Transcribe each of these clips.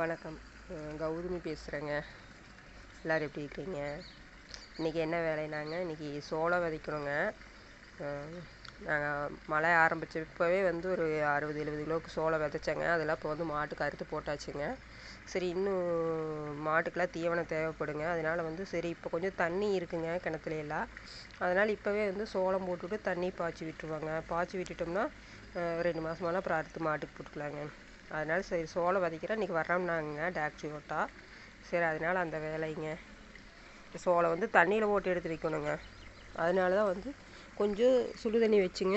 வணக்கம். கௌதமி பேசுகிறேங்க எல்லோரும் எப்படி இருக்கீங்க? இன்றைக்கி என்ன வேலைனாங்க? இன்றைக்கி சோளம் விதைக்கணுங்க. நாங்கள் மழை ஆரம்பித்த இப்போவே வந்து ஒரு அறுபது எழுபது கிலோவுக்கு சோளம் விதைச்சேங்க. அதெல்லாம் இப்போ வந்து மாட்டுக்கு அறுத்து போட்டாச்சுங்க. சரி இன்னும் மாட்டுக்கெல்லாம் தீவனம் தேவைப்படுங்க. அதனால் வந்து சரி இப்போ கொஞ்சம் தண்ணி இருக்குங்க கிணத்துல எல்லாம். அதனால் இப்போவே வந்து சோளம் போட்டுவிட்டு தண்ணி பாய்ச்சி விட்டுருவாங்க. பாய்ச்சி விட்டுட்டோம்னா ரெண்டு மாதமெல்லாம் அப்புறம் அறுத்து மாட்டுக்கு போட்டுக்கலாங்க. அதனால சரி சோளம் விதைக்கிறேன். இன்றைக்கி வர்றோம்னாங்க டாக்ஸி ஓட்டா. சரி அதனால் அந்த வேலைங்க. சோளம் வந்து தண்ணியில் போட்டு எடுத்து வைக்கணுங்க. அதனால தான் வந்து கொஞ்சம் சுடு தண்ணி வச்சுங்க.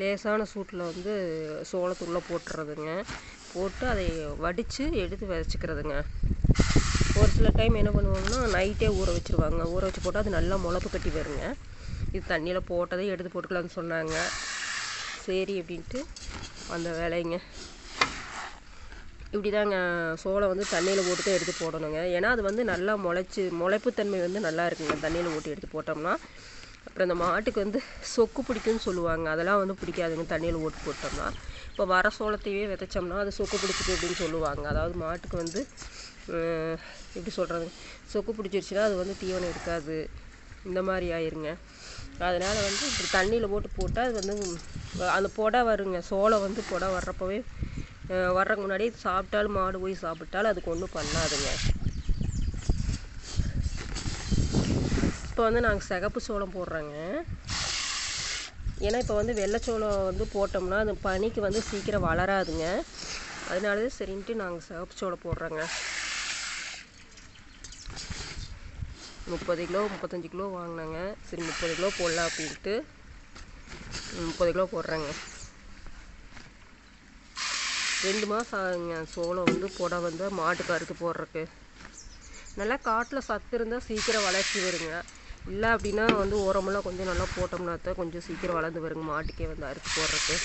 லேசான சூட்டில் வந்து சோளத்துக்குள்ளே போட்டுறதுங்க. போட்டு அதை வடித்து எடுத்து விதச்சிக்கிறதுங்க. ஒரு சில டைம் என்ன பண்ணுவாங்கன்னா நைட்டே ஊற வச்சுருவாங்க. ஊற வச்சு போட்டால் அது நல்லா முளப்பு கட்டி வருங்க. இது தண்ணியில் போட்டதே எடுத்து போட்டுக்கலாம்னு சொன்னாங்க. சரி அப்படின்ட்டு அந்த வேலைங்க. இப்படி தாங்க சோளம் வந்து தண்ணியில் போட்டு தான் எடுத்து போடணுங்க. ஏன்னா அது வந்து நல்லா முளைச்சி முளைப்புத்தன்மை வந்து நல்லா இருக்குங்க. தண்ணியில் போட்டு எடுத்து போட்டோம்னா அப்புறம் இந்த மாட்டுக்கு வந்து சொக்கு பிடிக்கும்னு சொல்லுவாங்க. அதெல்லாம் வந்து பிடிக்காதுங்க தண்ணியில் ஓட்டு போட்டோம்னா. இப்போ வர சோளத்தையே விதைச்சோம்னா அது சொக்கு பிடிச்சிது அப்படின்னு சொல்லுவாங்க. அதாவது மாட்டுக்கு வந்து எப்படி சொல்கிறது சொக்கு பிடிச்சிருச்சுன்னா அது வந்து தீவனம் இருக்காது. இந்த மாதிரி ஆயிருங்க. அதனால் வந்து இப்படி தண்ணியில் போட்டு போட்டால் அது வந்து அந்த புடை வருங்க சோளம் வந்து புடை வர்றப்பவே வர்றதுக்கு முன்னாடி சாப்பிட்டாலும் மாடு போய் சாப்பிட்டாலும் அதுக்கு ஒன்றும் பண்ணாதுங்க. இப்போ வந்து நாங்கள் சிகப்பு சோளம் போடுறோங்க. ஏன்னா இப்போ வந்து வெள்ளைச்சோளம் வந்து போட்டோம்னா அது பனிக்கு வந்து சீக்கிரம் வளராதுங்க. அதனால சரின்ட்டு நாங்கள் சிகப்பு சோளம் போடுறோங்க. முப்பது கிலோ முப்பத்தஞ்சு கிலோ வாங்கினாங்க. சரி முப்பது கிலோ போடலாம் அப்படின்ட்டு முப்பது கிலோ போடுறேங்க. ரெண்டு மாதம் ஆகுங்க. சோளம் வந்து புடை வந்து மாட்டுக்கு அறுத்து போடுறதுக்கு. நல்லா காட்டில் சத்து இருந்தால் சீக்கிரம் வளர்ச்சி வருங்க. இல்லை அப்படின்னா வந்து உரமெல்லாம் கொஞ்சம் நல்லா போட்டோம்னா தான் கொஞ்சம் சீக்கிரம் வளர்ந்து வருங்க. மாட்டுக்கே வந்து அறுத்து போடுறதுக்கு.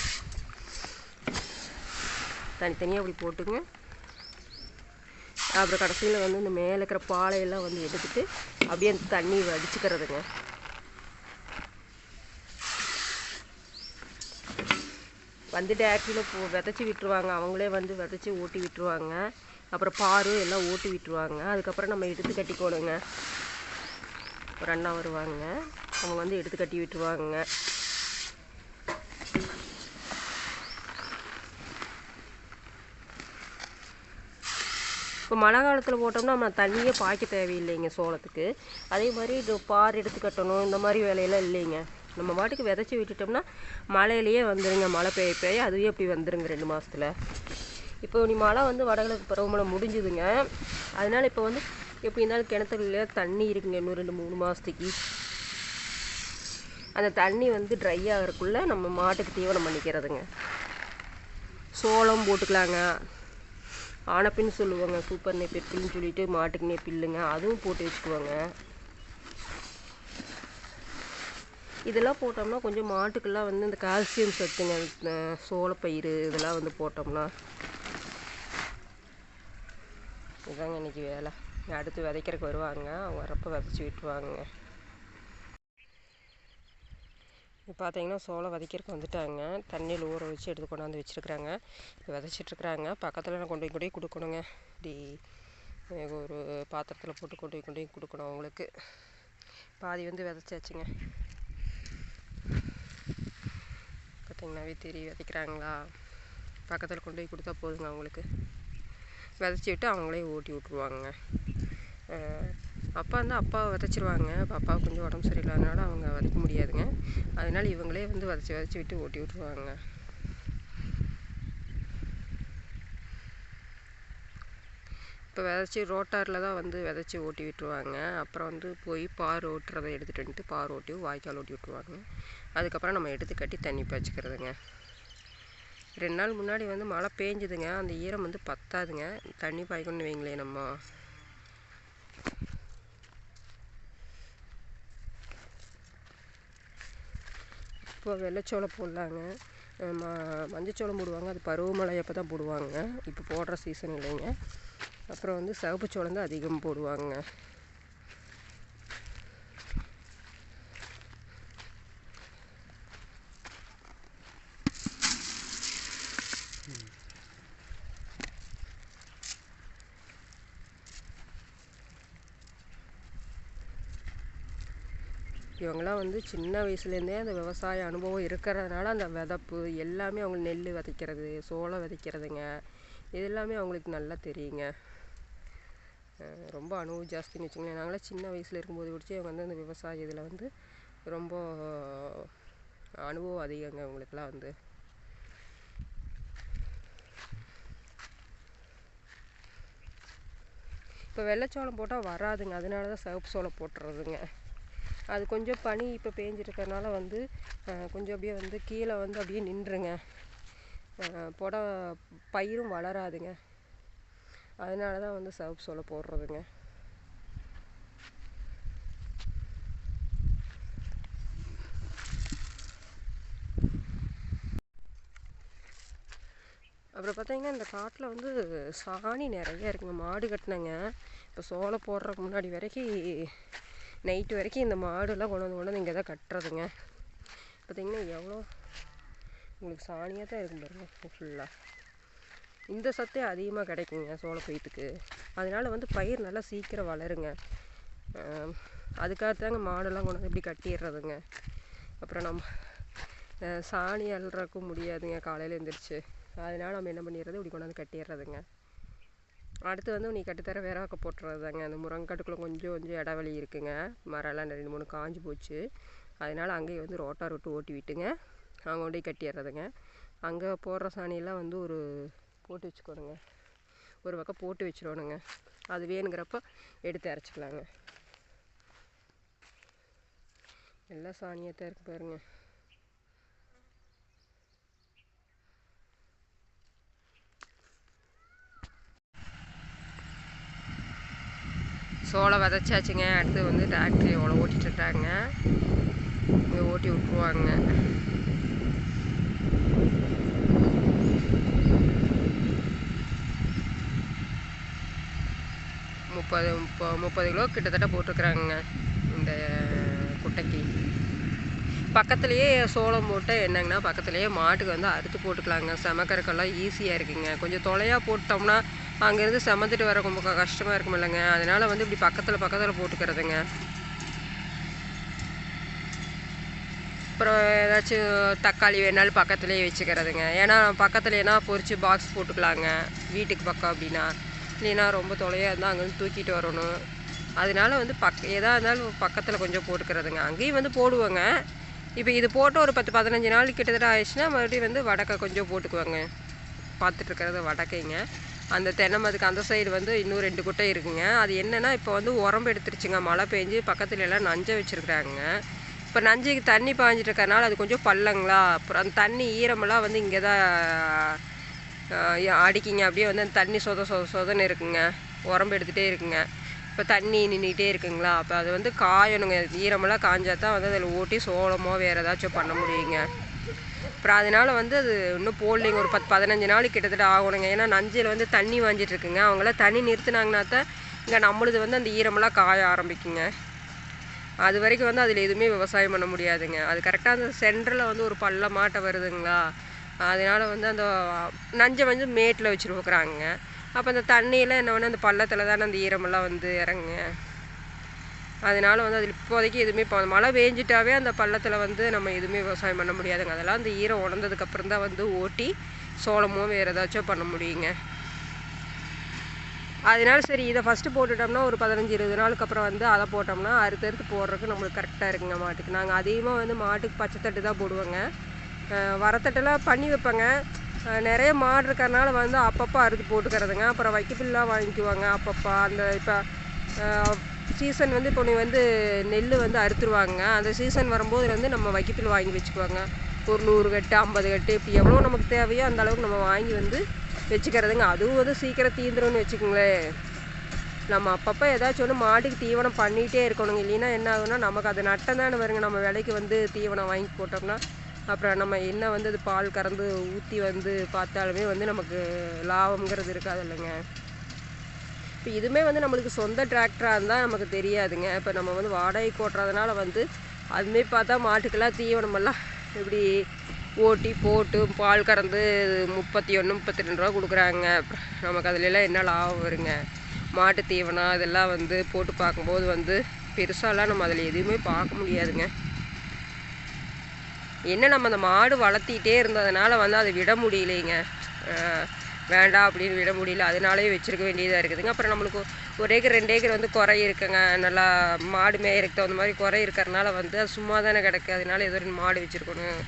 தனித்தனியாக அப்படி போட்டுங்க அப்புறம் கடைசியில் வந்து இந்த மேலே இருக்கிற பாலையெல்லாம் வந்து எடுத்துட்டு அப்படியே அந்த தண்ணி வடிச்சுக்கிறதுங்க. வந்து டேக்ஸியில் போ விதைச்சி விட்டுருவாங்க. அவங்களே வந்து விதைச்சி ஓட்டி விட்டுருவாங்க. அப்புறம் பாரு எல்லாம் ஓட்டி விட்டுருவாங்க. அதுக்கப்புறம் நம்ம எடுத்து கட்டிக்கோணுங்க. ஒரு அண்ணா வருவாங்க. அவங்க வந்து எடுத்து கட்டி விட்டுருவாங்க. இப்போ மழை காலத்தில் போட்டோம்னா நம்ம தண்ணியே பாய்க்க தேவையில்லைங்க சோளத்துக்கு. அதே மாதிரி இது பார் எடுத்து கட்டணும் இந்த மாதிரி வேலையெல்லாம் இல்லைங்க. நம்ம பாட்டுக்கு விதைச்சி விட்டுட்டோம்னா மழையிலேயே வந்துடுங்க மழை பெய்ய பெய்ய அதுவே அப்படி வந்துடுங்க ரெண்டு மாதத்தில் இப்போ நீ மழை வந்து வடகிழக்கு பருவமழை முடிஞ்சுதுங்க. அதனால் இப்போ வந்து எப்படி இருந்தாலும் கிணத்துல தண்ணி இருக்குங்க இன்னும் ரெண்டு மூணு மாதத்துக்கு அந்த தண்ணி வந்து ட்ரை ஆகிறக்குள்ளே நம்ம மாட்டுக்கு தீவனம் பண்ணிக்கிறதுங்க. சோளம் போட்டுக்கலாங்க. ஆனப்பின்னு சொல்லுவாங்க சூப்பர் நெப்பில்னு சொல்லிட்டு மாட்டுக்கு நெப்பில்லுங்க அதுவும் போட்டு வச்சுக்குவாங்க. இதெல்லாம் போட்டோம்னா கொஞ்சம் மாட்டுக்கெல்லாம் வந்து இந்த கால்சியம் சத்துங்க இந்த சோளப்பயிறு இதெல்லாம் வந்து போட்டோம்னா. இதாங்க இன்னைக்கு வேலை. அடுத்து விதைக்கிறக்கு வருவாங்க. அவங்க வரப்போ விதைச்சி விட்டுருவாங்க இப்போ பார்த்தீங்கன்னா சோளம் விதைக்கிறக்கு வந்துட்டாங்க. தண்ணியில் ஊற வச்சு எடுத்து கொண்டாந்து வச்சுருக்குறாங்க. இப்போ விதைச்சிட்ருக்குறாங்க. பக்கத்தில் நான் கொண்டு போய் கொண்டு போய் கொடுக்கணுங்க இப்படி ஒரு பாத்திரத்தில் போட்டு கொண்டு போய் கொண்டு போய் கொடுக்கணும் அவங்களுக்கு பாதி வந்து விதைச்சாச்சுங்க. பார்த்தீங்கன்னாவே தெரியும் விதைக்கிறாங்களா? பக்கத்தில் கொண்டு போய் கொடுத்தா போதுங்க அவங்களுக்கு. விதைச்சி விட்டு அவங்களே ஓட்டி விட்ருவாங்க அப்பா வந்து அப்பாவை விதைச்சிருவாங்க. இப்போ அப்பாவுக்கு கொஞ்சம் உடம்பு சரியில்லாதனால அவங்க விதைக்க முடியாதுங்க. அதனால இவங்களே வந்து விதைச்சி விதைச்சி விட்டு ஓட்டி விட்ருவாங்க இப்போ விதைச்சி ரோட்டாரில் தான் வந்து விதைச்சி ஓட்டி விட்டுருவாங்க. அப்புறம் வந்து போய் பார் ஓட்டுறதை எடுத்துகிட்டு வந்துட்டு பார் ஓட்டி வாய்க்கால் ஓட்டி விட்ருவாங்க அதுக்கப்புறம் நம்ம எடுத்து கட்டி தண்ணி பாய்ச்சிக்கிறதுங்க. ரெண்டு நாள் முன்னாடி வந்து மழை பேஞ்சுதுங்க. அந்த ஈரம் வந்து பத்தாதுங்க. தண்ணி பாய்க்கணும்னு வைங்களேன் நம்ம. இப்போ வெள்ளைச்சோளம் போடலாங்க. ம மஞ்சச்சோளம் போடுவாங்க. அது பருவமழை அப்போ தான் போடுவாங்க. இப்போ போடுற சீசன் இல்லைங்க. அப்புறம் வந்து சிவப்பு சோளம் தான் அதிகம் போடுவாங்க. வந்து சின்ன வயசுலேருந்தே அந்த விவசாய அனுபவம் இருக்கிறதுனால அந்த விதப்பு எல்லாமே அவங்க நெல் விதைக்கிறது சோளம் விதைக்கிறதுங்க. இது எல்லாமே அவங்களுக்கு நல்லா தெரியுங்க. ரொம்ப அனுபவம் ஜாஸ்தின்னு வச்சுங்களேன் நாங்களாம் சின்ன வயசில் இருக்கும்போது பிடிச்சி அவங்க வந்து அந்த விவசாய இதில் வந்து ரொம்ப அனுபவம் அதிகங்க அவங்களுக்குலாம் வந்து. இப்போ வெள்ளைச்சோளம் போட்டால் வராதுங்க. அதனால தான் சிவப்பு சோளம் போட்டுறதுங்க. அது கொஞ்சம் பனி இப்போ பேஞ்சிருக்கறனால வந்து கொஞ்சம் அப்படியே வந்து கீழே வந்து அப்படியே நின்றுங்க புட பயிரும் வளராதுங்க. அதனால தான் வந்து சவுப் சோளம் போடுறதுங்க. அப்புறம் பார்த்தீங்கன்னா இந்த காட்டில் வந்து சாணி நிறைய இருக்குங்க. மாடு கட்டினங்க. இப்போ சோளம் போடுறதுக்கு முன்னாடி வரைக்கும் நைட்டு வரைக்கும் இந்த மாடுலாம் கொண்டு வந்து கொண்டு வந்து இங்கே தான் கட்டுறதுங்க. பார்த்தீங்கன்னா எவ்வளோ? உங்களுக்கு சாணியாக தான் இருக்கும் பாருங்க ஃபுல்லாக இந்த சத்தே அதிகமாக கிடைக்குங்க சோள பயிற்றுக்கு அதனால வந்து பயிர் நல்லா சீக்கிரம் வளருங்க. ஆம், அதுக்காக தாங்க மாடெல்லாம் கொண்டு வந்து இப்படி கட்டிடுறதுங்க. அப்புறம் நம்ம சாணி அல்றக்கும் முடியாதுங்க காலையில் எழுந்திரிச்சு அதனால் நம்ம என்ன பண்ணிடுறது? இப்படி கொண்டாந்து கட்டிடுறதுங்க. அடுத்து வந்து நீ கட்டுத்தர வேறாக்க போட்டுறதுதாங்க அந்த முருங்காட்டுக்குள்ளே கொஞ்சம் கொஞ்சம் இடைவெளி இருக்குங்க. மரம்லாம் ரெண்டு மூணு காஞ்சு போச்சு. அதனால அங்கேயே வந்து ரோட்டார் விட்டு ஓட்டி விட்டுங்க. அங்கே கொண்டு போய் கட்டிடுறதுங்க. அங்கே போடுற சாணியெல்லாம் வந்து ஒரு போட்டு வச்சுக்கோணுங்க. ஒரு பக்கம் போட்டு வச்சிடணுங்க. அது வேணுங்கிறப்ப எடுத்து அரைச்சிக்கலாங்க. எல்லாம் சாணியாக தான் இருக்கு பாருங்கள் சோளம் விதைச்சாச்சுங்க. அடுத்து வந்து டிராக்டர் எவ்வளோ ஓட்டிட்டுருக்காங்க. இங்கே ஓட்டி விட்ருவாங்க முப்பது முப்ப முப்பது கிலோ கிட்டத்தட்ட போட்டிருக்குறாங்க இந்த குட்டைக்கு. பக்கத்துலேயே சோளம் போட்டு என்னங்கன்னா பக்கத்துலேயே மாட்டுக்கு வந்து அறுத்து போட்டுக்கலாங்க. செமக்கறக்கெல்லாம் ஈஸியாக இருக்குங்க. கொஞ்சம் தொலையாக போட்டோம்னா அங்கேருந்து சமந்துட்டு வர ரொம்ப கஷ்டமாக இருக்கும் இல்லைங்க. அதனால் வந்து இப்படி பக்கத்தில் பக்கத்தில் போட்டுக்கிறதுங்க. அப்புறம் ஏதாச்சும் தக்காளி வேணாலும் பக்கத்துலேயே வச்சுக்கிறதுங்க. ஏன்னா பக்கத்துலேனா பொறிச்சு பாக்ஸ் போட்டுக்கலாங்க. வீட்டுக்கு பக்கம் அப்படின்னா. இல்லைன்னா ரொம்ப தொலையாக இருந்தால் அங்கேருந்து தூக்கிட்டு வரணும். அதனால வந்து பக் எதாக இருந்தாலும் பக்கத்தில் கொஞ்சம் போட்டுக்கிறதுங்க. அங்கேயும் வந்து போடுவோங்க. இப்போ இது போட்டு ஒரு பத்து பதினஞ்சு நாள் கிட்டத்தட்ட ஆயிடுச்சுன்னா மறுபடியும் வந்து வடக்கை கொஞ்சம் போட்டுக்குவாங்க. பார்த்துட்டு இருக்கிறது வடக்கைங்க. அந்த தென்னை மதுக்கு அந்த சைடு வந்து இன்னும் ரெண்டு குட்டை இருக்குங்க. அது என்னன்னா இப்போ வந்து உரம்பு எடுத்துருச்சுங்க. மழை பெஞ்சு பக்கத்துல எல்லாம் நஞ்சை வச்சுருக்குறாங்க. இப்போ நஞ்சுக்கு தண்ணி பாய்ஞ்சிட்டு இருக்கறனால அது கொஞ்சம் பள்ளங்களா? அப்புறம் அந்த தண்ணி ஈரமெல்லாம் வந்து இங்கே தான் அடிக்கிங்க. அப்படியே வந்து அந்த தண்ணி சொத சொத சொதன்னு இருக்குங்க. உரம்பு எடுத்துகிட்டே இருக்குங்க. இப்போ தண்ணி நின்றுக்கிட்டே இருக்குங்களா? அப்போ அது வந்து காயணுங்க. ஈரமெல்லாம் காய்ஞ்சா தான் வந்து அதில் ஓட்டி சோளமோ வேறு ஏதாச்சும் பண்ண முடியுங்க. அப்புறம் அதனால வந்து அது இன்னும் போடலைங்க ஒரு பத்து பதினஞ்சு நாள் கிட்டத்தட்ட ஆகணுங்க. ஏன்னா நஞ்சில் வந்து தண்ணி வாஞ்சிட்டு இருக்குங்க. அவங்களாம் தண்ணி நிறுத்துனாங்கன்னா தான் இங்கே நம்மளுது வந்து அந்த ஈரமெல்லாம் காய ஆரம்பிக்குங்க. அது வரைக்கும் வந்து அதில் எதுவுமே விவசாயம் பண்ண முடியாதுங்க. அது கரெக்டாக அந்த சென்டரில் வந்து ஒரு பள்ள மாட்டை வருதுங்களா? அதனால வந்து அந்த நஞ்சை வந்து மேட்டில் வச்சுருக்குறாங்க. அப்போ அந்த தண்ணியெல்லாம் என்ன பண்ண அந்த பள்ளத்தில் தானே அந்த ஈரமெல்லாம் வந்து இறங்குங்க. அதனால வந்து அதில் இப்போதைக்கு எதுவுமே இப்போ மழை பெஞ்சிட்டாவே அந்த பள்ளத்தில் வந்து நம்ம எதுவுமே விவசாயம் பண்ண முடியாதுங்க. அதெல்லாம் அந்த ஈரம் உணர்ந்ததுக்கப்புறம் தான் வந்து ஓட்டி சோளமோ வேறு ஏதாச்சும் பண்ண முடியுங்க. அதனால சரி இதை ஃபஸ்ட்டு போட்டுட்டோம்னா ஒரு பதினஞ்சு இருபது நாளுக்கு அப்புறம் வந்து அதை போட்டோம்னா அறுத்து அறுத்து போடுறதுக்கு நம்மளுக்கு கரெக்டாக இருக்குங்க மாட்டுக்கு. நாங்கள் அதிகமாக வந்து மாட்டுக்கு பச்சைத்தட்டு தான் போடுவோங்க. வரத்தட்டெல்லாம் பண்ணி வைப்பேங்க. நிறைய மாடு இருக்கிறனால வந்து அப்பப்போ அறுத்து போட்டுக்கிறதுங்க. அப்புறம் வைக்கப்புல்லாம் வாங்கிக்குவாங்க அப்பப்போ. அந்த இப்போ சீசன் வந்து இப்போ வந்து நெல் வந்து அறுத்துருவாங்க. அந்த சீசன் வரும்போது வந்து நம்ம வைக்கத்தில் வாங்கி வச்சுக்குவாங்க. ஒரு நூறு கட்டு ஐம்பது கட்டு இப்போ எவ்வளோ நமக்கு தேவையோ அந்த அளவுக்கு நம்ம வாங்கி வந்து வச்சுக்கிறதுங்க. அதுவும் வந்து சீக்கிரம் தீந்துரும்னு வச்சுக்கோங்களேன். நம்ம அப்பப்போ ஏதாச்சும் ஒன்று மாட்டுக்கு தீவனம் பண்ணிகிட்டே இருக்கணுங்க. இல்லைன்னா என்ன ஆகுனா நமக்கு அது நட்டம் தானே வருங்க. நம்ம விலைக்கு வந்து தீவனம் வாங்கி போட்டோம்னா அப்புறம் நம்ம என்ன வந்து அது பால் கறந்து ஊற்றி வந்து பார்த்தாலுமே வந்து நமக்கு லாபம்ங்கிறது இருக்காது இல்லைங்க. இப்போ இதுவுமே வந்து நம்மளுக்கு சொந்த டிராக்டராக இருந்தால் நமக்கு தெரியாதுங்க. இப்போ நம்ம வந்து வாடகைக்கு ஓட்டுறதுனால வந்து அதுமாரி பார்த்தா மாட்டுக்கெல்லாம் தீவனமெல்லாம் இப்படி ஓட்டி போட்டு பால் கறந்து முப்பத்தி ஒன்று முப்பத்தி ரெண்டு ரூபா கொடுக்குறாங்க. நமக்கு அதுலலாம் என்ன லாபம் வருங்க? மாட்டு தீவனம் இதெல்லாம் வந்து போட்டு பார்க்கும்போது வந்து பெருசாலாம் நம்ம அதில் எதுவுமே பார்க்க முடியாதுங்க. என்ன நம்ம அந்த மாடு வளர்த்திட்டே இருந்ததுனால வந்து அதை விட முடியலைங்க. வேண்டாம் அப்படின்னு விட முடியல. அதனாலே வச்சிருக்க வேண்டியதாக இருக்குதுங்க. அப்புறம் நம்மளுக்கு ஒரு ஏக்கர் ரெண்டு ஏக்கர் வந்து குறை இருக்குங்க. நல்லா மாடு மேயறதுக்கு தகுந்த மாதிரி குறை இருக்கிறனால வந்து அது சும்மா தானே கிடக்கு. அதனால ஏதோ ரெண்டு மாடு வச்சுருக்கணும்.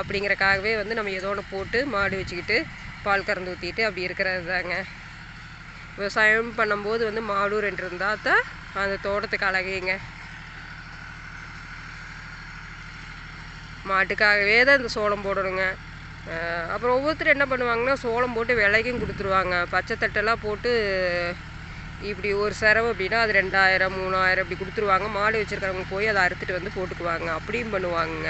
அப்படிங்கறக்காகவே வந்து நம்ம ஏதோ ஒன்று போட்டு மாடு வச்சுக்கிட்டு பால் கறந்து ஊற்றிட்டு அப்படி இருக்கிறது தாங்க விவசாயம் பண்ணும்போது வந்து மாடும் ரெண்டு இருந்தால் தான் அந்த தோட்டத்துக்கு அழகுங்க. மாட்டுக்காகவே தான் இந்த சோளம் போடணுங்க. அப்புறம் ஒவ்வொருத்தர் என்ன பண்ணுவாங்கன்னா சோளம் போட்டு விலைக்கும் கொடுத்துருவாங்க. பச்சை தட்டெல்லாம் போட்டு இப்படி ஒரு செரவு அப்படின்னா அது ரெண்டாயிரம் மூணாயிரம் இப்படி கொடுத்துருவாங்க. மாடு வச்சுருக்கிறவங்க போய் அதை அறுத்துட்டு வந்து போட்டுக்குவாங்க. அப்படியும் பண்ணுவாங்க.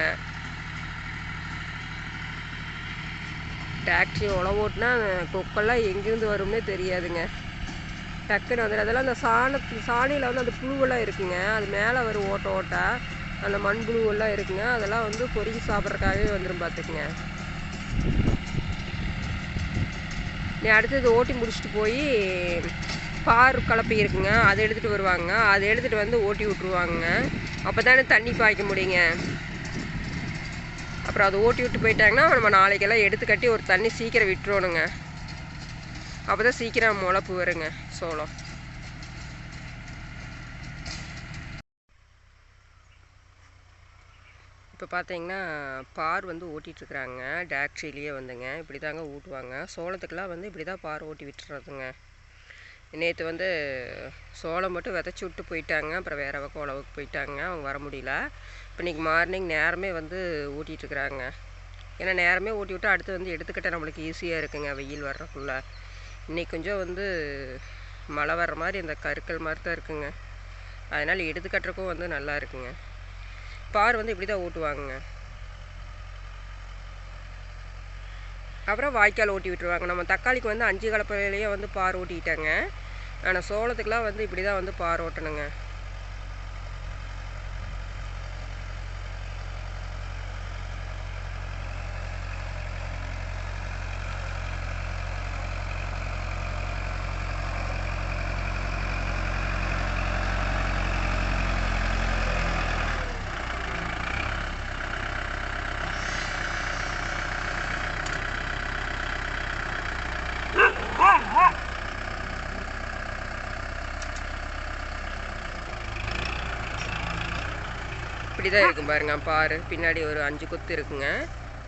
டாக்ஸி உழவு ஓட்டினா கொக்கெல்லாம் எங்கேருந்து வரும்னே தெரியாதுங்க. டக்குன்னு வந்துடும் அதெல்லாம் அந்த சாணத்து சாணியில் வந்து அந்த புழுவெல்லாம் இருக்குங்க. அது மேலே வரும் ஓட்ட ஓட்டா. அந்த மண் புழுவெல்லாம் இருக்குங்க. அதெல்லாம் வந்து பொறுக்கி சாப்பிட்றதுக்காகவே வந்துடும் பார்த்துக்குங்க நீ அடுத்தது ஓட்டி முடிச்சுட்டு போய் பார் கலப்பை இருக்குங்க. அதை எடுத்துகிட்டு வருவாங்க. அதை எடுத்துகிட்டு வந்து ஓட்டி விட்ருவாங்க அப்போ தானே தண்ணி பாய்க்க முடியுங்க. அப்புறம் அதை ஓட்டி விட்டு போயிட்டாங்கன்னா நம்ம நாளைக்கெல்லாம் எடுத்து கட்டி ஒரு தண்ணி சீக்கிரம் விட்டுறணுங்க. அப்போ தான் சீக்கிரம் முளப்பு வருங்க சோளம். இப்போ பார்த்தீங்கன்னா பார் வந்து ஓட்டிகிட்ருக்குறாங்க டாக்ஸிலேயே வந்துங்க. இப்படி தாங்க ஊட்டுவாங்க சோளத்துக்கெலாம் வந்து இப்படி தான் பார் ஓட்டி விட்டுறதுங்க. நேற்று வந்து சோளம் மட்டும் விதைச்சி விட்டு போயிட்டாங்க. அப்புறம் வேறு பக்கம் உழவுக்கு போயிட்டாங்க. அவங்க வர முடியல. இப்போ இன்றைக்கி மார்னிங் நேரமே வந்து ஊட்டிகிட்ருக்குறாங்க ஏன்னா நேரமே ஊட்டி விட்டு அடுத்து வந்து எடுத்துக்கிட்ட நம்மளுக்கு ஈஸியாக இருக்குங்க. வெயில் வர்றதுக்குள்ள. இன்றைக்கி கொஞ்சம் வந்து மழை வர்ற மாதிரி இந்த கருக்கள் மாதிரி தான் இருக்குங்க. அதனால் எடுத்துக்கட்டுறக்கும் வந்து நல்லா இருக்குங்க. பார் வந்து இப்படி தான் ஓட்டுவாங்க அப்புறம் வாய்க்கால் ஓட்டி விட்டுருவாங்க. நம்ம தக்காளிக்கு வந்து அஞ்சு கலப்பையிலேயே வந்து பார் ஓட்டிக்கிட்டாங்க ஆனால் சோளத்துக்கெலாம் வந்து இப்படி தான் வந்து பார் ஓட்டணுங்க. இப்படி தான் இருக்கும் பாருங்க. பாரு பின்னாடி ஒரு அஞ்சு கொத்து இருக்குங்க.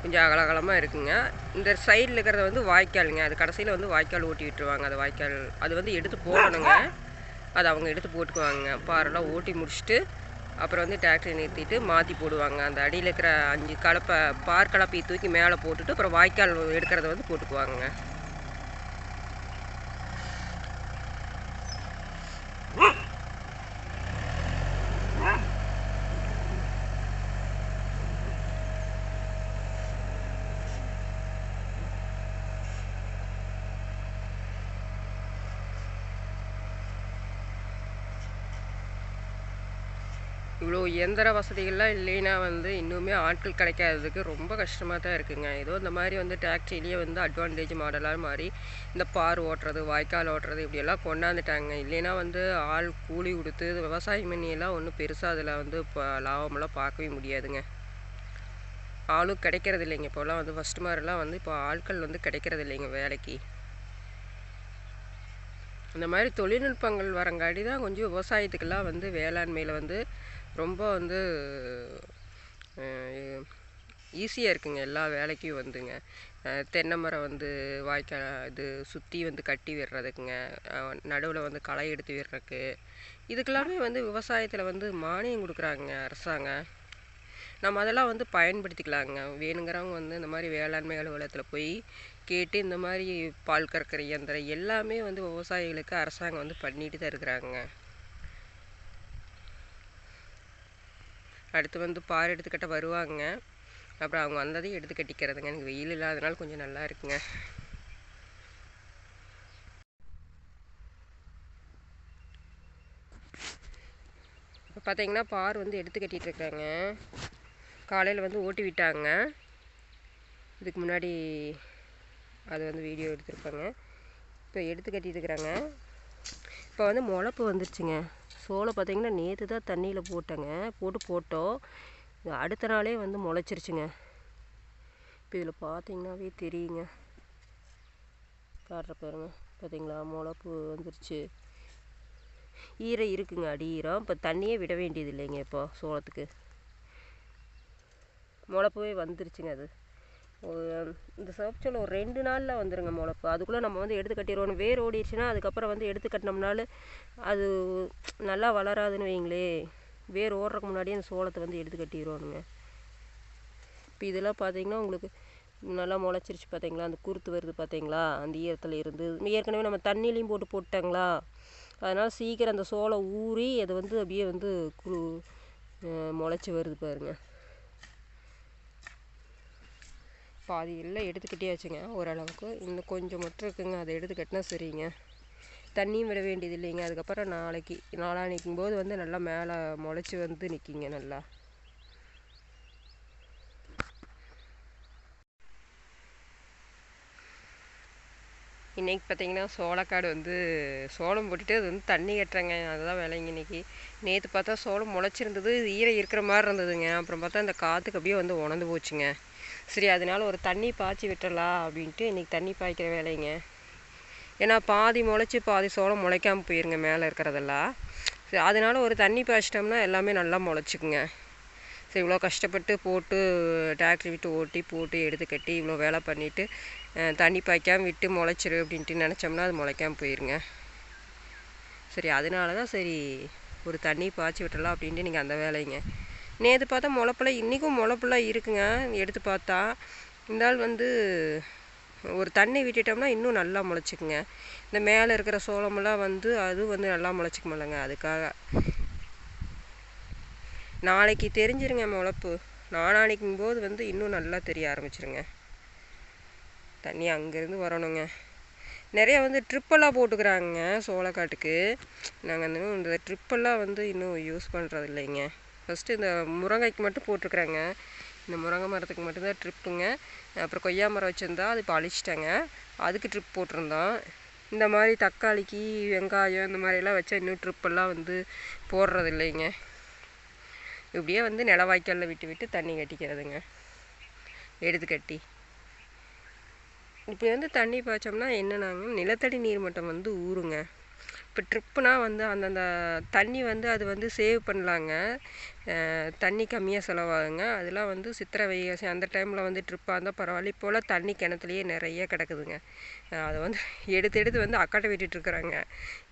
கொஞ்சம் அகலகலமாக இருக்குங்க. இந்த சைடில் இருக்கிறத வந்து வாய்க்காலுங்க. அது கடைசியில் வந்து வாய்க்கால் ஓட்டி விட்டுருவாங்க. அது வாய்க்கால் அது வந்து எடுத்து போடணுங்க. அது அவங்க எடுத்து போட்டுக்குவாங்க. பாரெல்லாம் ஓட்டி முடிச்சுட்டு அப்புறம் வந்து டிராக்டரை நிறுத்திட்டு மாற்றி போடுவாங்க. அந்த அடியில் இருக்கிற அஞ்சு கலப்பை பார் கலப்பையை தூக்கி மேலே போட்டுட்டு அப்புறம் வாய்க்கால் எடுக்கிறத வந்து போட்டுக்குவாங்க இவ்வளோ இயந்திர வசதிகள்லாம் இல்லைன்னா வந்து இன்னுமே ஆட்கள் கிடைக்காததுக்கு ரொம்ப கஷ்டமாக தான் இருக்குங்க. ஏதோ இந்த மாதிரி வந்து டாக்ஸிலேயே வந்து அட்வான்டேஜ் மாடலாக மாறி இந்த பார் ஓட்டுறது வாய்க்கால் ஓட்டுறது இப்படியெல்லாம் கொண்டாந்துட்டாங்க. இல்லைன்னா வந்து ஆள் கூலி கொடுத்து விவசாயம் பண்ணியெல்லாம் ஒன்றும் பெருசாக அதில் வந்து இப்போ லாபமெல்லாம் பார்க்கவே முடியாதுங்க. ஆளும் கிடைக்கிறது இல்லைங்க. இப்போல்லாம் வந்து ஃபஸ்ட்டு மாதிரிலாம் வந்து இப்போ ஆட்கள் வந்து கிடைக்கிறது இல்லைங்க வேலைக்கு. இந்த மாதிரி தொழில்நுட்பங்கள் வரங்காட்டி தான் கொஞ்சம் விவசாயத்துக்கெல்லாம் வந்து வேளாண்மையில் வந்து ரொம்ப வந்து ஈஸியாக இருக்குங்க. எல்லா வேலைக்கும் வந்துங்க. தென்னை மரம் வந்து வாய்க்கால் இது சுற்றி வந்து கட்டி விடுறதுக்குங்க. நடுவில் வந்து களை எடுத்து விடுறதுக்கு. இதுக்கெல்லாமே வந்து விவசாயத்தில் வந்து மானியம் கொடுக்குறாங்க அரசாங்கம் நம்ம அதெல்லாம் வந்து பயன்படுத்திக்கலாங்க. வேணுங்கிறவங்க வந்து இந்த மாதிரி வேளாண்மை அலுவலகத்தில் போய் கேட்டு இந்த மாதிரி பால் கறக்கிற இயந்திரம் எல்லாமே வந்து விவசாயிகளுக்கு அரசாங்கம் வந்து பண்ணிட்டு தான் இருக்கிறாங்க. அடுத்து வந்து பார் எடுத்துக்கிட்ட வருவாங்க. அப்புறம் அவங்க வந்ததையும் எடுத்து கட்டிக்கிறதுங்க. எனக்கு வெயில் இல்லாதனால கொஞ்சம் நல்லா இருக்குங்க. இப்போ பார்த்தீங்கன்னா பார் வந்து எடுத்து கட்டிகிட்டு இருக்காங்க. காலையில் வந்து ஓட்டி விட்டாங்க. இதுக்கு முன்னாடி அது வந்து வீடியோ எடுத்திருப்பாங்க. இப்போ எடுத்து கட்டிட்டுருக்குறாங்க இப்போ வந்து முளப்பு வந்துருச்சுங்க. சோளம் பார்த்திங்கன்னா நேற்று தான் தண்ணியில் போட்டேங்க. போட்டு போட்டோம். அடுத்த நாளே வந்து முளைச்சிருச்சுங்க. இப்போ இதில் பார்த்தீங்கன்னாவே தெரியுங்க. காட்டுற பாருங்க. பார்த்தீங்களா? முளைப்பு வந்துருச்சு. ஈரம் இருக்குங்க அடி ஈரம். இப்போ தண்ணியே விட வேண்டியது இல்லைங்க இப்போ சோளத்துக்கு. முளைப்பவே வந்துருச்சுங்க அது. இந்த சோளம் ஒரு ரெண்டு நாளில் வந்துடுங்க முளப்பு. அதுக்குள்ளே நம்ம வந்து எடுத்து கட்டிடுவோம். வேர் ஓடிடுச்சுன்னா அதுக்கப்புறம் வந்து எடுத்து கட்டினோம்னாலும் அது நல்லா வளராதுன்னு வைங்களே. வேர் ஓடுறதுக்கு முன்னாடியே அந்த சோளத்தை வந்து எடுத்து கட்டிடுவோனுங்க. இப்போ இதெல்லாம் பார்த்தீங்கன்னா உங்களுக்கு நல்லா முளைச்சிருச்சு பார்த்தீங்களா அந்த குருத்து வருது பார்த்தீங்களா அந்த ஈரத்தில் இருந்து. ஏற்கனவே நம்ம தண்ணிலையும் போட்டு போட்டாங்களா அதனால் சீக்கிரம் அந்த சோளம் ஊறி அது வந்து அப்படியே வந்து குரு முளைச்சி வருது பாருங்க. பாதி எல்லாம் எடுத்துக்கிட்டேயாச்சுங்க ஓரளவுக்கு. இன்னும் கொஞ்சம் மட்டும் இருக்குங்க அதை எடுத்து கட்டினா சரிங்க. தண்ணியும் விட வேண்டியது இல்லைங்க அதுக்கப்புறம் நாளைக்கு நாளான்னைக்கும் போது வந்து நல்லா மேலே முளைச்சி வந்து நிற்கிங்க நல்லா. இன்றைக்கி பார்த்தீங்கன்னா சோளக்காடு வந்து சோளம் போட்டுட்டு அது வந்து தண்ணி கட்டுறேங்க. அதுதான் வேலைங்க இன்னைக்கு. நேற்று பார்த்தா சோளம் முளைச்சிருந்தது ஈர இருக்கிற மாதிரி இருந்ததுங்க. அப்புறம் பார்த்தா அந்த காற்றுக்கு அப்படியே வந்து உணர்ந்து போச்சுங்க. சரி அதனால ஒரு தண்ணி பாய்ச்சி விட்டுறலாம் அப்படின்ட்டு இன்றைக்கி தண்ணி பாய்க்கிற வேலைங்க. ஏன்னா பாதி முளைச்சி பாதி சோளம் முளைக்காமல் போயிருங்க மேலே இருக்கிறதெல்லாம். சரி அதனால ஒரு தண்ணி பாய்ச்சிட்டோம்னா எல்லாமே நல்லா முளைச்சிக்குங்க. சரி இவ்வளோ கஷ்டப்பட்டு போட்டு டிராக்டர் விட்டு ஓட்டி போட்டு எடுத்து கட்டி இவ்வளோ வேலை பண்ணிவிட்டு தண்ணி பாய்க்காமல் விட்டு முளைச்சிரு அப்படின்ட்டு நினச்சோம்னா அது முளைக்காம போயிருங்க. சரி அதனால தான் சரி ஒரு தண்ணி பாய்ச்சி விட்டுறலாம் அப்படின்ட்டு நீங்கள் அந்த வேலைங்க. நேற்று பார்த்தா முளப்புல இன்றைக்கும் முளப்புலாம் இருக்குங்க எடுத்து பார்த்தா. இந்த ஆள் வந்து ஒரு தண்ணி விட்டுட்டோம்னா இன்னும் நல்லா முளைச்சிக்குங்க. இந்த மேலே இருக்கிற சோளமெல்லாம் வந்து அது வந்து நல்லா முளைச்சிக்குமில்லங்க அதுக்காக நாளைக்கு தெரிஞ்சிருங்க முளப்பு. நாளானிக்கும் போது வந்து இன்னும் நல்லா தெரிய ஆரம்பிச்சிருங்க. தண்ணி அங்கேருந்து வரணுங்க. நிறையா வந்து ட்ரிப்பெல்லாம் போட்டுக்கிறாங்க சோளக்காட்டுக்கு. நாங்கள் அந்த இன்னும் இந்த ட்ரிப்பெல்லாம் வந்து இன்னும் யூஸ் பண்ணுறது இல்லைங்க. ஃபஸ்ட்டு இந்த முருங்கைக்கு மட்டும் போட்டிருக்குறாங்க. இந்த முருங்கை மரத்துக்கு மட்டும்தான் ட்ரிப்புங்க அப்புறம் கொய்யா மரம் வச்சுருந்தா அது இப்போ அழிச்சிட்டாங்க. அதுக்கு ட்ரிப் போட்டிருந்தோம். இந்த மாதிரி தக்காளிக்கு வெங்காயம் இந்த மாதிரிலாம் வச்சா இன்னும் ட்ரிப்பெல்லாம் வந்து போடுறது இல்லைங்க. இப்படியே வந்து நிலவாய்க்காலில் விட்டு விட்டு தண்ணி கட்டிக்கிறதுங்க. எடுத்து கட்டி. இப்படி வந்து தண்ணி பாய்ச்சோம்னா என்னன்னாங்க? நிலத்தடி நீர் மட்டம் வந்து ஊறுங்க. இப்போ ட்ரிப்புனா வந்து அந்தந்த தண்ணி வந்து அது வந்து சேவ் பண்ணலாங்க. தண்ணி கம்மியாக செலவாகுங்க. அதெல்லாம் வந்து சித்திரை வைகாசி அந்த டைமில் வந்து ட்ரிப்பாக இருந்தால் பரவாயில்ல. இப்போலாம் தண்ணி கிணத்துலையே நிறைய கிடக்குதுங்க. அதை வந்து எடுத்து எடுத்து வந்து அக்காட்ட விட்டுட்ருக்குறாங்க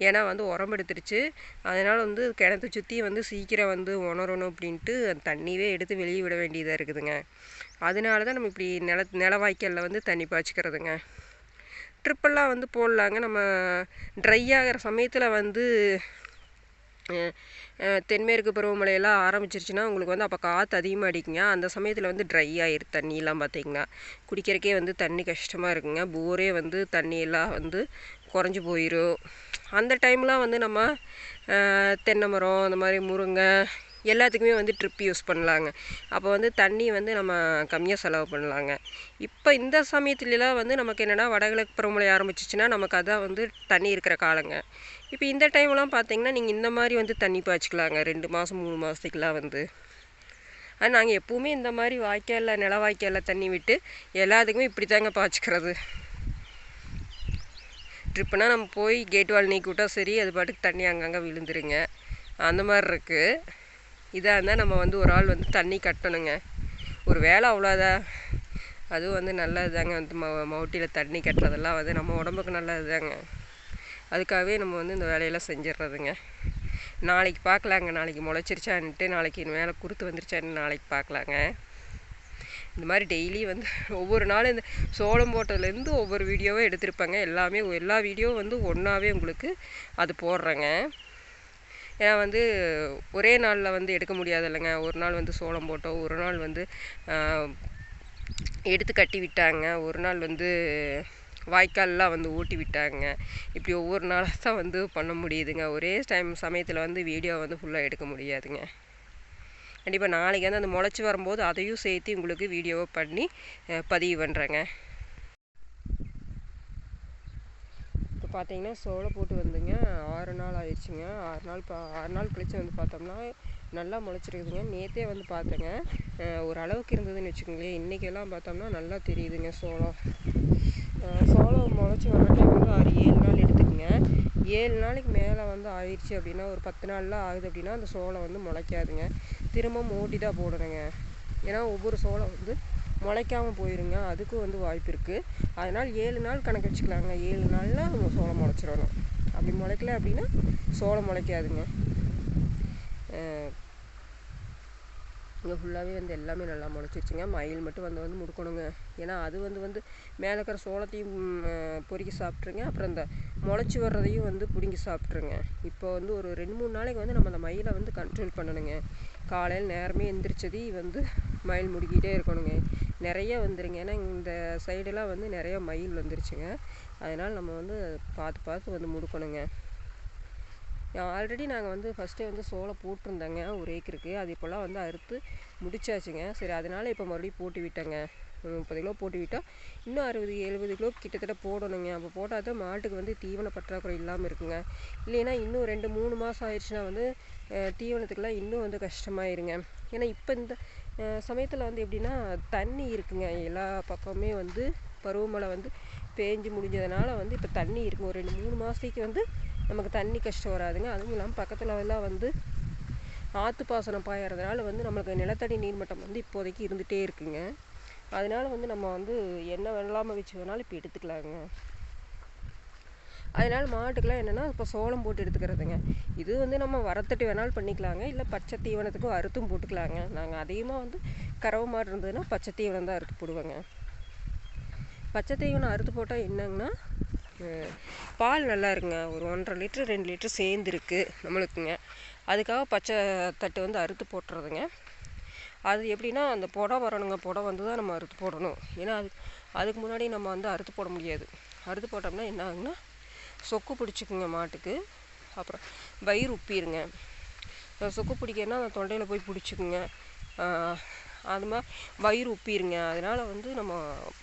ஏன்னா வந்து உரம்பெடுத்துருச்சு அதனால் வந்து கிணத்தை சுற்றி வந்து சீக்கிரம் வந்து உணரணும் அப்படின்ட்டு அந்த தண்ணியே எடுத்து வெளியே விட வேண்டியதாக இருக்குதுங்க. அதனால தான் நம்ம இப்படி நில நில வாய்க்காலில் வந்து தண்ணி பாய்ச்சிக்கிறதுங்க. ட்ரிப்பெல்லாம் வந்து போடலாங்க. நம்ம ட்ரை ஆகிற சமயத்தில் வந்து தென்மேற்கு பருவமழையெல்லாம் ஆரம்பிச்சிருச்சுன்னா உங்களுக்கு வந்து அப்போ காற்று அதிகமாக அடிக்குங்க. அந்த சமயத்தில் வந்து ட்ரை ஆயிரு தண்ணியெல்லாம் பார்த்தீங்கன்னா குடிக்கிறக்கே வந்து தண்ணி கஷ்டமாக இருக்குங்க. போரே வந்து தண்ணியெல்லாம் வந்து குறைஞ்சி போயிடும் அந்த டைம்லாம் வந்து நம்ம தென்னை மரம் அந்த மாதிரி முருங்கை எல்லாத்துக்குமே வந்து ட்ரிப் யூஸ் பண்ணலாங்க. அப்போ வந்து தண்ணி வந்து நம்ம கம்மியாக செலவு பண்ணலாங்க. இப்போ இந்த சமயத்துலலாம் வந்து நமக்கு என்னென்னா வடகிழக்கு பருவமழை ஆரம்பிச்சிச்சுன்னா நமக்கு அதான் வந்து தண்ணி இருக்கிற காலங்க. இப்போ இந்த டைம்லாம் பார்த்தீங்கன்னா நீங்கள் இந்த மாதிரி வந்து தண்ணி பாய்ச்சிக்கலாங்க. ரெண்டு மாதம் மூணு மாதத்துக்குலாம் வந்து. ஆனால் நாங்கள் எப்போவுமே இந்த மாதிரி வாய்க்காலில் நில வாய்க்காலில் தண்ணி விட்டு எல்லாத்துக்குமே இப்படி தாங்க பாய்ச்சிக்கிறது. ட்ரிப்புனா நம்ம போய் கேட் வால் நீக்கி விட்டா சரி அது பாட்டுக்கு தண்ணி அங்கங்கே விழுந்துருங்க. அந்த மாதிரி இருக்குது இதாக இருந்தால் நம்ம வந்து ஒரு ஆள் வந்து தண்ணி கட்டணுங்க. ஒரு வேலை அவ்வளோதான் அதுவும் வந்து நல்லது தாங்க வந்து ம மவுட்டியில் தண்ணி கட்டுறதெல்லாம் வந்து நம்ம உடம்புக்கு நல்லது தாங்க அதுக்காகவே நம்ம வந்து இந்த வேலையெல்லாம் செஞ்சிடுறதுங்க நாளைக்கு பார்க்கலாங்க நாளைக்கு முளைச்சிருச்சான்ட்டு நாளைக்கு மேலே கொடுத்து வந்துருச்சான்னு நாளைக்கு பார்க்கலாங்க இந்த மாதிரி டெய்லி வந்து ஒவ்வொரு நாளும் இந்த சோளம் போட்டதுலேருந்து ஒவ்வொரு வீடியோவும் எடுத்திருப்பாங்க. எல்லாமே எல்லா வீடியோவும் வந்து ஒன்றாவே உங்களுக்கு அது போடுறேங்க. ஏன்னா வந்து ஒரே நாளில் வந்து எடுக்க முடியாது இல்லைங்க ஒரு நாள் வந்து சோளம் போட்டோம் ஒரு நாள் வந்து எடுத்து கட்டி விட்டாங்க. ஒரு நாள் வந்து வாய்க்கால்லாம் வந்து ஊட்டி விட்டாங்க. இப்படி ஒவ்வொரு நாளாக தான் வந்து பண்ண முடியுதுங்க. ஒரே டைம் சமயத்தில் வந்து வீடியோ வந்து ஃபுல்லாக எடுக்க முடியாதுங்க. கண்டிப்பாக நாளைக்கு வந்து அந்த முளைச்சி வரும்போது அதையும் சேர்த்து உங்களுக்கு வீடியோவை பண்ணி பதிவு பண்ணுறேங்க இப்போ பார்த்தீங்கன்னா சோளம் போட்டு வந்துங்க. ஆறு நாள் ஆயிடுச்சுங்க. ஆறு நாள் பா ஆறு நாள் கழிச்சு வந்து பார்த்தோம்னா நல்லா முளைச்சிருக்குதுங்க. நேற்றே வந்து பார்த்தேங்க. ஓரளவுக்கு இருந்ததுன்னு வச்சுக்கோங்களேன். இன்றைக்கெல்லாம் பார்த்தோம்னா நல்லா தெரியுதுங்க சோளம். சோளம் முளைச்சி வரட்டே வந்து ஆறு ஏழு நாள் எடுத்துக்குங்க. ஏழு நாளைக்கு மேலே வந்து ஆயிடுச்சு அப்படின்னா ஒரு பத்து நாள்லாம் ஆகுது அப்படின்னா அந்த சோளம் வந்து முளைக்காதுங்க. திரும்ப மூடி தான் போடணுங்க. ஏன்னா ஒவ்வொரு சோளம் வந்து முளைக்காம போயிருங்க. அதுக்கும் வந்து வாய்ப்பு இருக்குது அதனால் ஏழு நாள் கணக்கு வச்சுக்கலாங்க. ஏழு நாளில் நம்ம சோளம் முளைச்சிடணும். அப்படி முளைக்கல அப்படின்னா சோளம் முளைக்காதுங்க. இங்கே ஃபுல்லாகவே வந்து எல்லாமே நல்லா முளைச்சிருச்சுங்க. மயில் மட்டும் வந்து வந்து முடுக்கணுங்க. ஏன்னா அது வந்து வந்து மேலே இருக்கிற சோளத்தையும் பொறிக்க பொறுக்கி சாப்பிட்ருங்க அப்புறம் இந்த முளைச்சி வர்றதையும் வந்து பிடுங்கி சாப்பிட்ருங்க இப்போ வந்து ஒரு ரெண்டு மூணு நாளைக்கு வந்து நம்ம அந்த மயிலை வந்து கண்ட்ரோல் பண்ணணுங்க. காலையில் நேரமே எந்திரிச்சது வந்து மயில் முடுக்கிட்டே இருக்கணுங்க. நிறைய வந்துருங்க. ஏன்னா இந்த சைடெல்லாம் வந்து நிறைய மயில் வந்துருச்சுங்க. அதனால் நம்ம வந்து பார்த்து பார்த்து வந்து முடுக்கணுங்க. ஆல்ரெடி நாங்கள் வந்து ஃபஸ்ட்டே வந்து சோளம் போட்டிருந்தேங்க ஒரு ஏக்கருக்கு. அது இப்போல்லாம் வந்து அறுத்து முடிச்சாச்சுங்க. சரி அதனால் இப்போ மறுபடியும் போட்டு விட்டேங்க. முப்பது கிலோ போட்டு விட்டால் இன்னும் அறுபது எழுபது கிலோ கிட்டத்தட்ட போடணுங்க. அப்போ போட்டால் தான் மாட்டுக்கு வந்து தீவன பற்றாக்குறை இல்லாமல் இருக்குங்க. இல்லைன்னா இன்னும் ரெண்டு மூணு மாதம் ஆயிடுச்சுன்னா வந்து தீவனத்துக்கெல்லாம் இன்னும் வந்து கஷ்டமாயிருங்க. ஏன்னா இப்போ இந்த சமயத்தில் வந்து எப்படின்னா தண்ணி இருக்குங்க. எல்லா பக்கமே வந்து பருவமழை வந்து பேஞ்சு முடிஞ்சதுனால வந்து இப்போ தண்ணி இருக்குங்க ஒரு ரெண்டு மூணு மாதத்துக்கு வந்து நமக்கு தண்ணி கஷ்டம் வராதுங்க. அதுவும் இல்லாமல் பக்கத்தில் எல்லாம் வந்து ஆற்று பாசனம் பாயறதுனால வந்து நம்மளுக்கு நிலத்தடி நீர்மட்டம் வந்து இப்போதைக்கு இருந்துகிட்டே இருக்குங்க. அதனால வந்து நம்ம வந்து என்ன வெள்ளாமை வச்சு வேணாலும் இப்போ எடுத்துக்கலாங்க. அதனால் மாட்டுக்கெலாம் என்னென்னா இப்போ சோளம் போட்டு எடுத்துக்கிறதுங்க. இது வந்து நம்ம வரத்தட்டு வேணாலும் பண்ணிக்கலாங்க. இல்லை பச்சை தீவனத்துக்கும் அறுத்தும் போட்டுக்கலாங்க. நாங்கள் அதிகமாக வந்து கறவை மாடு இருந்ததுன்னா பச்சை தீவனம் தான் அறுத்து போடுவேங்க. பச்சை தீவனம் அறுத்து போட்டால் என்னங்கன்னா பால் நல்லா இருக்குங்க. ஒரு ஒன்றரை லிட்ரு ரெண்டு லிட்ரு சேர்ந்துருக்கு நம்மளுக்குங்க. அதுக்காக பச்சை தட்டு வந்து அறுத்து போட்டுறதுங்க. அது எப்படின்னா அந்த புடை வரணுங்க புடை வந்து தான் நம்ம அறுத்து போடணும். ஏன்னா அது அதுக்கு முன்னாடி நம்ம வந்து அறுத்து போட முடியாது. அறுத்து போட்டோம்னா என்ன ஆகுன்னா சொக்கு பிடிச்சிக்குங்க மாட்டுக்கு. அப்புறம் வயிறு உப்பிருங்க. சொக்கு பிடிக்கன்னா அந்த தொண்டையில் போய் பிடிச்சிக்குங்க. அது மாதிரி வயிறு உப்பிடுங்க அதனால் வந்து நம்ம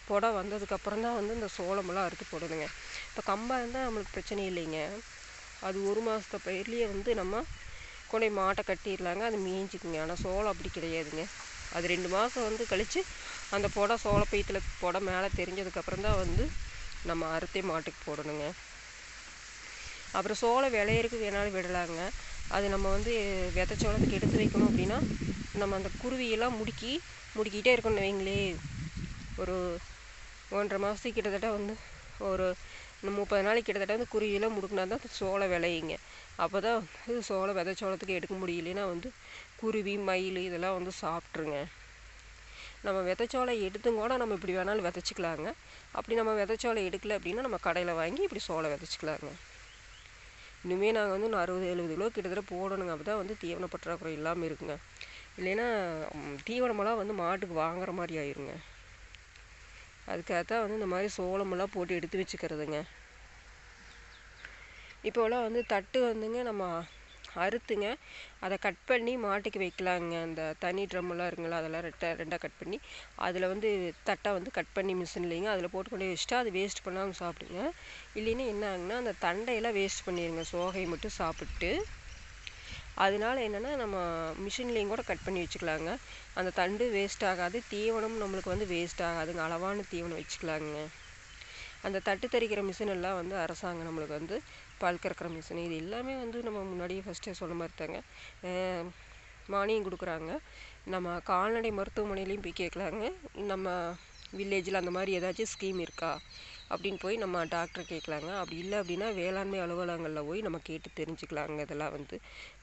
புடை வந்ததுக்கப்புறம் தான் வந்து இந்த சோளமெல்லாம் அறுத்து போடணுங்க. இப்போ கம்பா இருந்தால் நம்மளுக்கு பிரச்சனை இல்லைங்க. அது ஒரு மாதத்த பயிர்லேயே வந்து நம்ம கொண்டு மாட்டை கட்டிடலாங்க. அது மேய்ஞ்சிக்குங்க. ஆனால் சோளம் அப்படி கிடையாதுங்க. அது ரெண்டு மாதம் வந்து கழித்து அந்த புடை சோள பயித்தில் புடை மேலே தெரிஞ்சதுக்கப்புறம் தான் வந்து நம்ம அறுத்தே மாட்டுக்கு போடணுங்க. அப்புறம் சோளம் விளையிறதுக்கு வேணாலும் விடலாங்க. அது நம்ம வந்து விதை சோளத்துக்கு எடுத்து வைக்கணும் அப்படின்னா நம்ம அந்த குருவியெல்லாம் முடுக்கி முடுக்கிட்டே இருக்கணும்னு வைங்களே. ஒரு ஒன்றரை மாதத்துக்கு கிட்டத்தட்ட வந்து ஒரு இன்னும் முப்பது நாளைக்கு கிட்டத்தட்ட வந்து குருவியெல்லாம் முடுக்கினா தான் சோளம் விளையுங்க. அப்போ தான் வந்து சோளம் விதை சோளத்துக்கு எடுக்க முடியலன்னா வந்து குருவி மயில் இதெல்லாம் வந்து சாப்பிட்ருங்க நம்ம விதைச்சோளம் எடுத்தும் கூட நம்ம இப்படி வேணாலும் விதைச்சிக்கலாங்க. அப்படி நம்ம விதைச்சோளம் எடுக்கல அப்படின்னா நம்ம கடையில் வாங்கி இப்படி சோளம் விதைச்சிக்கலாங்க. இனிமேல் நாங்கள் வந்து இன்னும் அறுபது எழுபது கிலோ கிட்டத்தட்ட போடணுங்க. அப்போ தான் வந்து தீவன பற்றாக்குறை இல்லாமல் இருக்குங்க. இல்லைன்னா தீவனமெல்லாம் வந்து மாட்டுக்கு வாங்குற மாதிரி ஆயிருங்க. அதுக்காக தான் வந்து இந்த மாதிரி சோளமெல்லாம் போட்டு எடுத்து வச்சுக்கிறதுங்க. இப்போலாம் வந்து தட்டு வந்துங்க நம்ம அறுத்துங்க. அதை கட் பண்ணி மாட்டுக்கு வைக்கலாங்க. அந்த தனி ட்ரம்மெல்லாம் இருக்குங்களா அதெல்லாம் ரெட்டை ரெண்டாக கட் பண்ணி அதில் வந்து தட்டை வந்து கட் பண்ணி மிஷின்லேங்க அதில் போட்டு கொண்டு வச்சுட்டா அது வேஸ்ட் பண்ணாமல் சாப்பிடுங்க. இல்லைன்னா என்ன ஆகுங்கன்னா அந்த தண்டையெல்லாம் வேஸ்ட் பண்ணிடுங்க சோகையை மட்டும் சாப்பிட்டு அதனால என்னென்னா நம்ம மிஷின்லேயும் கூட கட் பண்ணி வச்சுக்கலாங்க. அந்த தண்டு வேஸ்ட் ஆகாது தீவனம் நம்மளுக்கு வந்து வேஸ்ட் ஆகாதுங்க. அளவான தீவனம் வச்சுக்கலாங்க. அந்த தட்டு தரிக்கிற மிஷின் எல்லாம் வந்து அரசாங்கம் நம்மளுக்கு வந்து பால் கறக்கிற மிஷின் இது எல்லாமே வந்து நம்ம முன்னாடியே ஃபஸ்ட்டே சொன்ன மாதிரி தாங்க. மானியம் கொடுக்குறாங்க. நம்ம கால்நடை மருத்துவமனையிலையும் போய் கேட்கலாங்க. நம்ம வில்லேஜில் அந்த மாதிரி ஏதாச்சும் ஸ்கீம் இருக்கா? அப்படின்னு போய் நம்ம டாக்டர் கேட்கலாங்க. அப்படி இல்லை அப்படின்னா வேளாண்மை அலுவலகங்களில் போய் நம்ம கேட்டு தெரிஞ்சுக்கலாங்க இதெல்லாம் வந்து.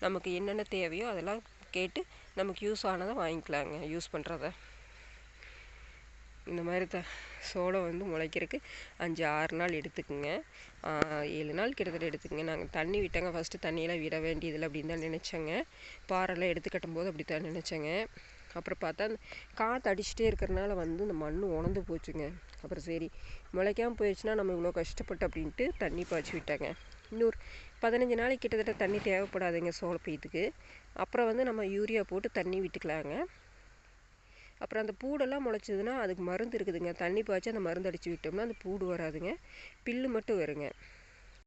நமக்கு என்னென்ன தேவையோ அதெல்லாம் கேட்டு நமக்கு யூஸ் ஆனதை வாங்கிக்கலாங்க யூஸ் பண்ணுறத இந்த மாதிரி த சோளம் வந்து முளைக்கிறதுக்கு அஞ்சு ஆறு நாள் எடுத்துக்குங்க. ஏழு நாள் கிட்டத்தட்ட எடுத்துக்கங்க. நாங்கள் தண்ணி விட்டங்க. ஃபஸ்ட்டு தண்ணியெல்லாம் விட வேண்டியதில்லை அப்படின்னு தான் நினச்சேங்க. பாறைலாம் எடுத்து கட்டும்போது அப்படி தான் நினச்சேங்க. அப்புறம் பார்த்தா அந்த காற்று அடிச்சுட்டே இருக்கிறனால வந்து இந்த மண் உணர்ந்து போச்சுங்க. அப்புறம் சரி முளைக்காமல் போயிடுச்சுன்னா நம்ம இவ்வளோ கஷ்டப்பட்டு அப்படின்ட்டு தண்ணி பாய்ச்சி விட்டாங்க. இன்னொரு பதினஞ்சு நாளைக்கு கிட்டத்தட்ட தண்ணி தேவைப்படாதுங்க சோளப்பயித்துக்கு அப்புறம் வந்து நம்ம யூரியா போட்டு தண்ணி விட்டுக்கலாங்க. அப்புறம் அந்த பூடெல்லாம் முளைச்சதுன்னா அதுக்கு மருந்து இருக்குதுங்க. தண்ணி பாய்ச்சி அந்த மருந்து அடித்து விட்டோம்னா அந்த பூடு வராதுங்க. பில்லு மட்டும் வருங்க.